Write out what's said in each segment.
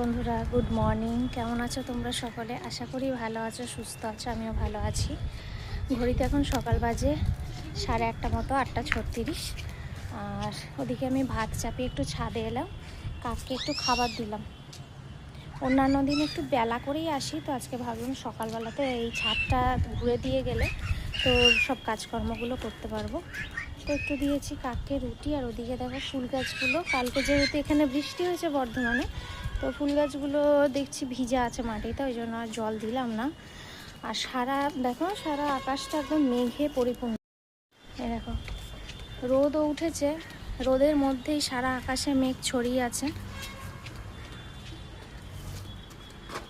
বন্ধুরা good morning কেমন আছো তোমরা সকলে? আশা করি ভালো আছো, সুস্থ আছো, আমিও ভালো আছি। ঘড়িতে এখন সকাল বাজে সাড়ে আটটা মতো, আটটা ছত্রিশ। আর ওদিকে আমি ভাত চাপিয়ে একটু ছাদে এলাম, কাককে একটু খাবার দিলাম। অন্যান্য দিন একটু বেলা করেই আসি, তো আজকে ভাবলাম সকালবেলাতে এই ছাদটা ঘুরে দিয়ে গেলে তো সব কাজকর্মগুলো করতে পারব। তো একটু দিয়েছি কাককে রুটি, আর ওদিকে দেখো ফুল গাছগুলো। কালকে যেহেতু এখানে বৃষ্টি হয়েছে বর্ধমানে তো ফুল গাছগুলো দেখছি ভিজা আছে মাটিতে, ওই জন্য আর জল দিলাম না। আর সারা, দেখো, সারা আকাশটা একদম মেঘে পরিপূর্ণ। এই দেখো, রোদও উঠেছে। রোদের মধ্যেই সারা আকাশে মেঘ ছড়িয়ে আছে।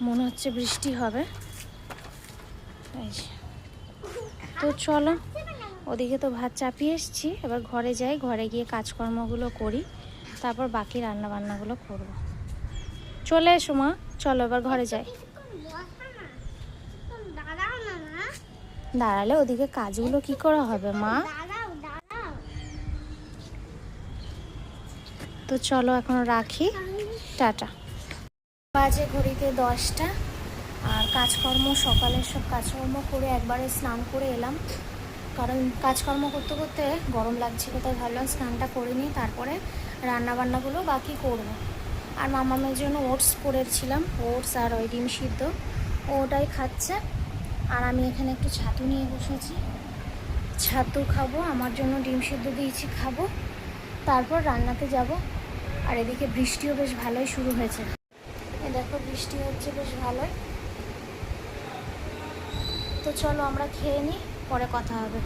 মনে হচ্ছে বৃষ্টি হবে। তো চলো, ওদিকে তো ভাত চাপিয়ে এসেছি। এবার ঘরে যাই, ঘরে গিয়ে কাজকর্মগুলো করি। তারপর বাকি রান্না বান্নাগুলো করব। চলে এসো মা। চলো এবার ঘরে যাই। দাঁড়ালে ওদিকে কাজগুলো কি করে হবে মা? তো চলো এখন রাখি। টাটা। বাজে ঘড়িতে দশটা। আর কাজকর্ম সকালের সব কাজকর্ম করে একবারে স্নান করে এলাম। কারণ কাজকর্ম করতে করতে গরম লাগছিল তাই ভাবলাম স্নানটা করে নিই তারপরে রান্না বান্নাগুলো বাকি করব। আর মামামের জন্য ওটস করেছিলাম, ওটস আর ওই ডিম সিদ্ধ। ওটাই খাচ্ছে। আর আমি এখানে একটু ছাতু নিয়ে বসেছি। ছাতু খাব, আমার জন্য ডিম সিদ্ধ দিয়েছি, খাব। তারপর রান্নাতে যাব। আর এদিকে বৃষ্টিও বেশ ভালোই শুরু হয়েছে। এ দেখো, বৃষ্টি হচ্ছে বেশ ভালোই। তো চলো আমরা খেয়ে নিই পরে কথা হবে।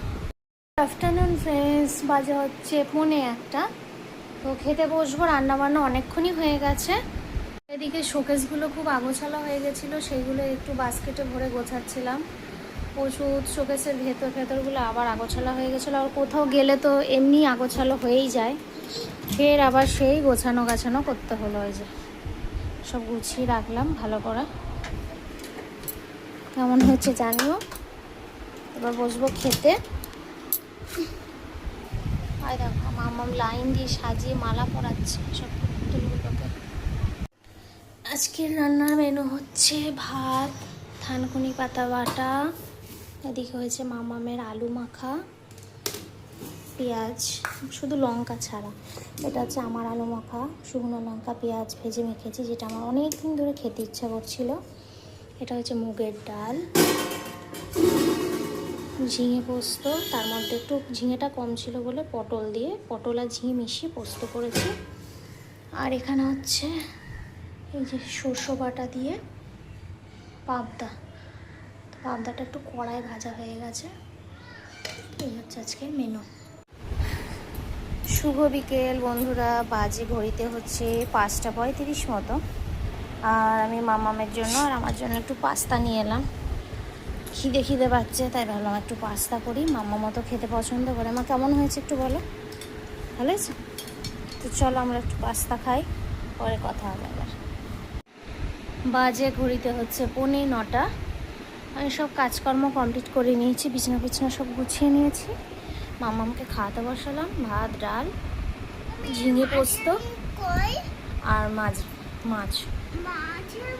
আফটারনুন ফ্রেন্ডস বাজে হচ্ছে পৌনে একটা। তো খেতে বসবো রান্না বান্না অনেকক্ষণই হয়ে গেছে। এদিকে শোকেসগুলো খুব আগোছালো হয়ে গেছিল, সেইগুলো একটু বাস্কেটে ভরে গোছাচ্ছিলাম। ওষুধ শোকেসের ভেতর, ভেতরগুলো আবার আগোছালো হয়ে গেছিল, আর কোথাও গেলে তো এমনি আগোছালো হয়েই যায়। ফের আবার সেই গোছানো গাছানো করতে হলো ওই যে। সব গুছিয়ে রাখলাম ভালো করে। কেমন হয়েছে জানিও? এবার বসবো খেতে। আর দেখো মামাম লাইন দিয়ে সাজিয়ে মালা পরাচ্ছে সব পুতুলগুলোকে। আজকের রান্নার মেনু হচ্ছে ভাত, থানকুনি পাতা বাটা, এদিকে হয়েছে মামামের আলু মাখা, পেঁয়াজ, শুধু লঙ্কা ছাড়া। এটা হচ্ছে আমার আলু মাখা, শুকনো লঙ্কা, পেঁয়াজ ভেজে মেখেছি, যেটা আমার অনেক দিন ধরে খেতে ইচ্ছা করছিল। এটা হচ্ছে মুগের ডাল। ঝিঙে পোস্ত, তার মধ্যে একটু ঝিঙেটা কম ছিল বলে পটল দিয়ে, পটল আর ঝিঙে মিশিয়ে পোস্ত করেছি। আর এখানে হচ্ছে এই যে সর্ষে বাটা দিয়ে পাবদা। পাবদাটা একটু কড়াই ভাজা হয়ে গেছে। এই হচ্ছে আজকের মেনু শুভ বিকেল বন্ধুরা, বাজে ঘড়িতে হচ্ছে পাঁচটা পঁয়ত্রিশ মতো। আর আমি মামামের জন্য আর আমার জন্য একটু পাস্তা নিয়ে এলাম। খিদে খিদে পাচ্ছে, তাই ভাবলাম একটু পাস্তা করি। মাম্মা মতো খেতে পছন্দ করে। আমার কেমন হয়েছে একটু বলো? ভালো হয়েছে? তো চলো আমরা একটু পাস্তা খাই, পরে কথা হবে আবার। বাজে ঘড়িতে হচ্ছে পনে নটা। আমি সব কাজকর্ম কমপ্লিট করে নিয়েছি, বিছানা বিছানা সব গুছিয়ে নিয়েছি। মামামকে খাওয়াতে বসালাম, ভাত, ডাল, ঝিঙে পোস্ত আর মাছ মাছ।